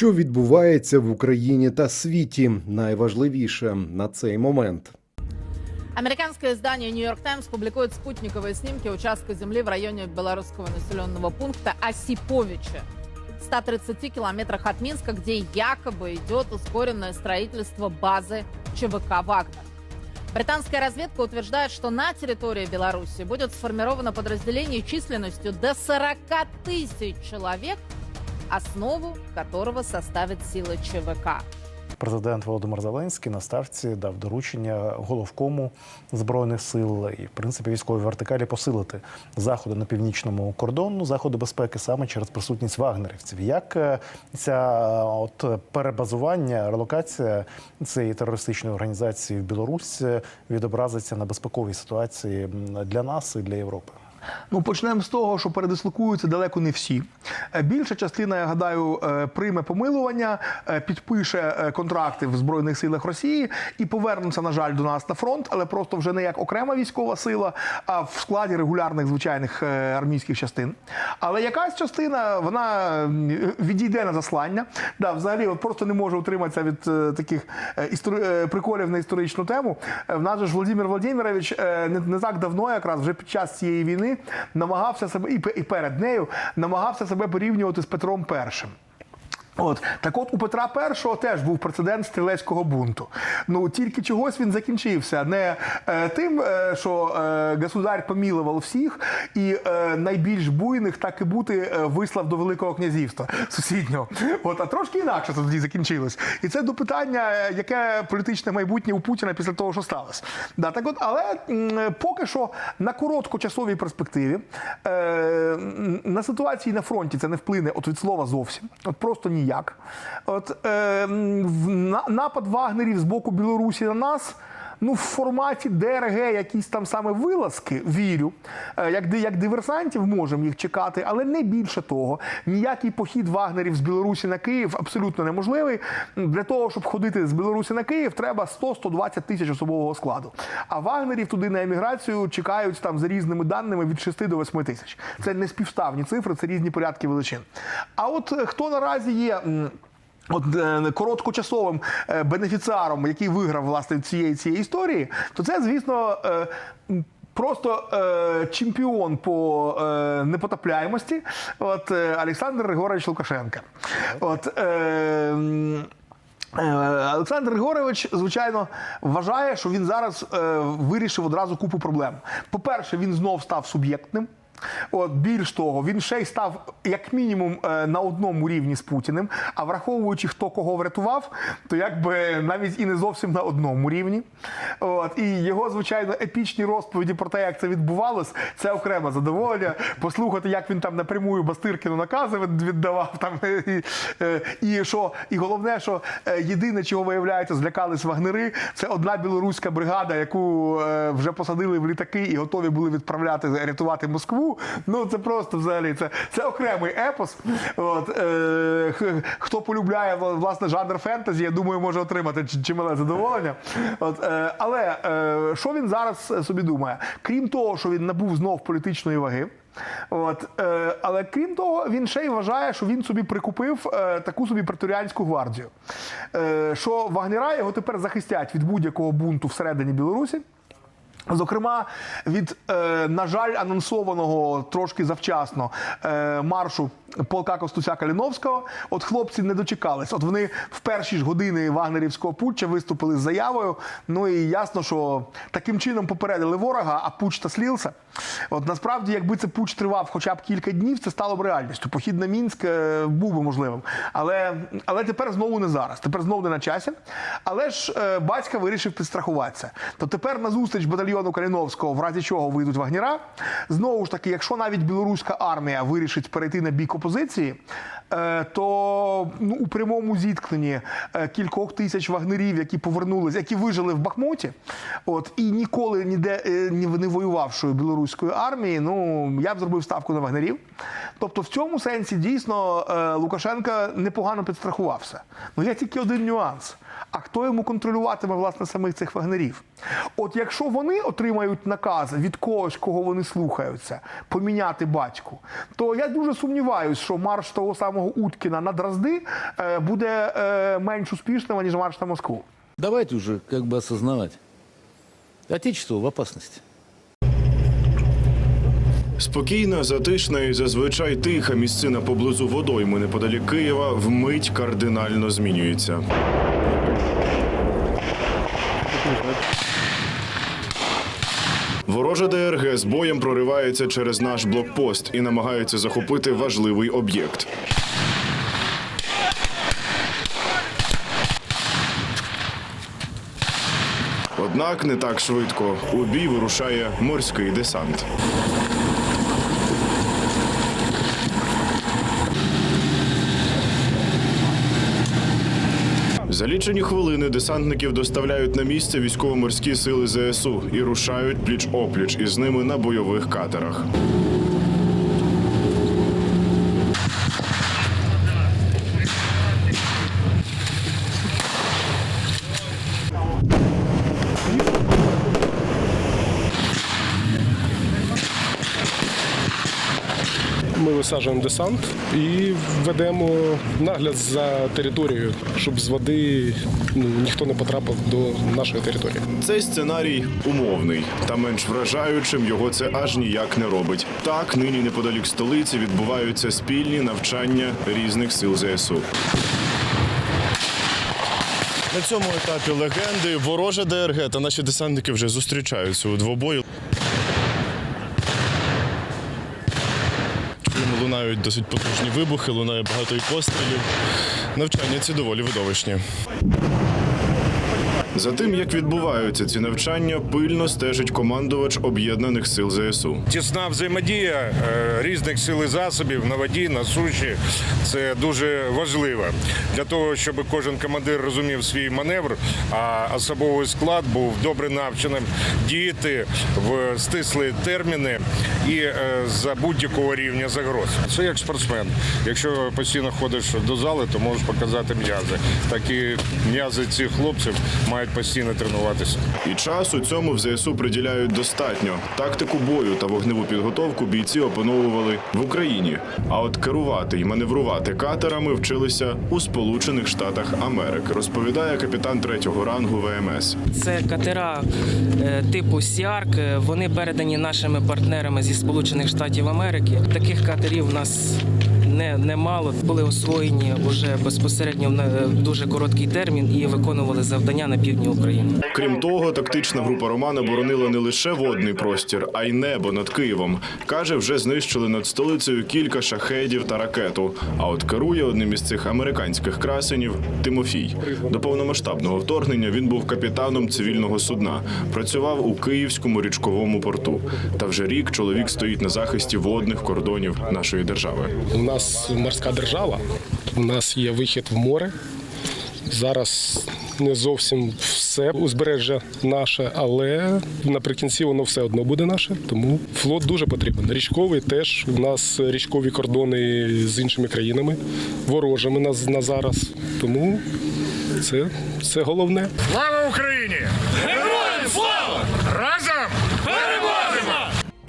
Що відбувається в Україні та світі? Найважливіше на цей момент. Американское издание New York Times публикует спутниковые снимки участка земли в районе белорусского населенного пункта Осиповича. В 130 километрах от Минска, где якобы идет ускоренное строительство базы ЧВК «Вагнер». Британская разведка утверждает, что на территории Беларуси будет сформировано подразделение численностью до 40 тысяч человек, основу которого составит силы ЧВК. Президент Володимир Зеленський на ставці дав доручення головкому збройних сил і, в принципі, військовій вертикалі посилити заходи на північному кордону, заходи безпеки саме через присутність вагнерівців. Як е, ця е, от перебазування, релокація цієї терористичної організації в Білорусь е, відобразиться на безпековій ситуації для нас і для Європи? Ну, почнемо з того, що передислокуються далеко не всі. Е, Більша частина, я гадаю, е, прийме помилування, е, підпише контракти в Збройних силах Росії і повернуться, на жаль, до нас на фронт, але просто вже не як окрема військова сила, а в складі регулярних звичайних армійських частин. Але якась частина вона відійде на заслання. Да, взагалі, от просто не може утриматися від таких е, приколів на історичну тему. В нас же ж Володимир Володимирович не так давно, якраз вже під час цієї війни, намагався себе і, і перед нею намагався себе порівнювати з Петром І. От так, от у Петра І теж був прецедент стрілецького бунту. Ну тільки чогось він закінчився не е, тим, е, що е, государь помілував всіх, і е, найбільш буйних так і бути е, вислав до Великого князівства сусіднього. От, а трошки інакше це тоді закінчилось. І це до питання, е, яке політичне майбутнє у Путіна після того, що сталося. Да, так от, але м, поки що на короткочасовій перспективі е, на ситуації на фронті це не вплине от від слова зовсім. От просто ніяк. От е, на- напад вагнерів з боку Білорусі на нас. Ну, в форматі ДРГ якісь там саме вилазки, вірю. Е, Як, як диверсантів можемо їх чекати, але не більше того. Ніякий похід вагнерів з Білорусі на Київ абсолютно неможливий. Для того, щоб ходити з Білорусі на Київ, треба 100-120 тисяч особового складу. А вагнерів туди на еміграцію чекають там за різними даними від 6 до 8 тисяч. Це не співставні цифри, це різні порядки величин. А от е, хто наразі є. Е, короткочасовим е, бенефіціаром, який виграв власне цієї цієї історії, то це, звісно, е, просто чемпіон по непотопляємості. От Олександр Григорович Лукашенко. От Олександр Григорович, звичайно, вважає, що він зараз вирішив одразу купу проблем. По-перше, він знов став суб'єктним. От більш того, він ще й став як мінімум е, на одному рівні з Путіним. А враховуючи, хто кого врятував, то якби навіть і не зовсім на одному рівні. От і його, звичайно, епічні розповіді про те, як це відбувалось, це окреме задоволення. Послухати, як він там напрямую Бастиркіну накази віддавав там. І, е, і що, і головне, що е, єдине, чого виявляється, злякались вагнери, це одна білоруська бригада, яку е, вже посадили в літаки і готові були відправляти рятувати Москву. Ну це просто взагалі це, це окремий епос. От, е, хто полюбляє вла- власне жанр фентезі, я думаю, може отримати чимале задоволення. От, е, але е, що він зараз собі думає? Крім того, що він набув знов політичної ваги. От, е, але крім того, він ще й вважає, що він собі прикупив е, таку собі преторіанську гвардію. Е, що вагнера його тепер захистять від будь-якого бунту всередині Білорусі. Зокрема, від, е, на жаль, анонсованого трошки завчасно е, маршу полка Костуся Каліновського, от хлопці не дочекались. От вони в перші ж години вагнерівського путча виступили з заявою. Ну і ясно, що таким чином попередили ворога, а путч та слівся. От насправді, якби це путч тривав хоча б кілька днів, це стало б реальністю. Похід на Мінськ е, був би можливим. Але, але тепер знову не зараз. Тепер знову не на часі. Але ж е, батька вирішив підстрахуватися. То тепер на зустріч батальйону Каліновського, в разі чого вийдуть вагнера. Знову ж таки, якщо навіть білоруська армія вирішить перейти на бік опозиції, е, то ну, у прямому зіткненні е, кількох тисяч вагнерів, які повернулись, які вижили в Бахмуті, от і ніколи ніде е, не воювавшої білоруської армії, ну я б зробив ставку на вагнерів. Тобто, в цьому сенсі дійсно е, Лукашенко непогано підстрахувався. Ну є тільки один нюанс. А хто йому контролюватиме власне самих цих вагнерів? От якщо вони отримають наказ від когось, кого вони слухаються, поміняти батьку, то я дуже сумніваюся, що марш того самого самого Уткіна на Дразди е, буде е, менш успішним, ніж марш на Москву. Давайте уже как бы осознавать. Отечество в опасности. Спокійна, затишна і зазвичай тиха місцина поблизу водойми неподалік Києва вмить кардинально змінюється. Ворожа ДРГ з боєм проривається через наш блокпост і намагається захопити важливий об'єкт. Однак не так швидко. У бій вирушає морський десант. За лічені хвилини десантників доставляють на місце військово-морські сили ЗСУ і рушають пліч опліч із ними на бойових катерах. Ми висаджуємо десант і ведемо нагляд за територією, щоб з води ну, ніхто не потрапив до нашої території. Цей сценарій умовний, та менш вражаючим його це аж ніяк не робить. Так, нині неподалік столиці відбуваються спільні навчання різних сил ЗСУ. На цьому етапі легенди ворожа ДРГ та наші десантники вже зустрічаються у двобої. Лунають досить потужні вибухи, лунає багато і пострілів. Навчання ці доволі видовищні. За тим, як відбуваються ці навчання, пильно стежить командувач об'єднаних сил ЗСУ. Тісна взаємодія е, різних сил і засобів на воді, на суші це дуже важливо для того, щоб кожен командир розумів свій маневр, а особовий склад був добре навченим діяти в стислі терміни і е, за будь-якого рівня загроз. Це як спортсмен. Якщо постійно ходиш до зали, то можеш показати м'язи. Так і м'язи цих хлопців мають постійно тренуватися. І часу цьому в ЗСУ приділяють достатньо. Тактику бою та вогневу підготовку бійці опановували в Україні. А от керувати і маневрувати катерами вчилися у Сполучених Штатах Америки, розповідає капітан третього рангу ВМС. Це катера е, типу Сіарк. Вони передані нашими партнерами зі Сполучених Штатів Америки. Таких катерів у нас не, немало. Були освоєні вже безпосередньо в на- дуже короткий термін і виконували завдання на півдні України. Крім того, тактична група Романа боронила не лише водний простір, а й небо над Києвом. Каже, вже знищили над столицею кілька шахедів та ракету. А от керує одним із цих американських красенів Тимофій. До повномасштабного вторгнення він був капітаном цивільного судна. Працював у Київському річковому порту. Та вже рік чоловік стоїть на захисті водних кордонів нашої держави. У нас морська держава, у нас є вихід в море. Зараз не зовсім все узбережжя наше, але наприкінці воно все одно буде наше. Тому флот дуже потрібен. Річковий теж у нас річкові кордони з іншими країнами, ворожими на, на зараз. Тому це, це головне. Слава Україні!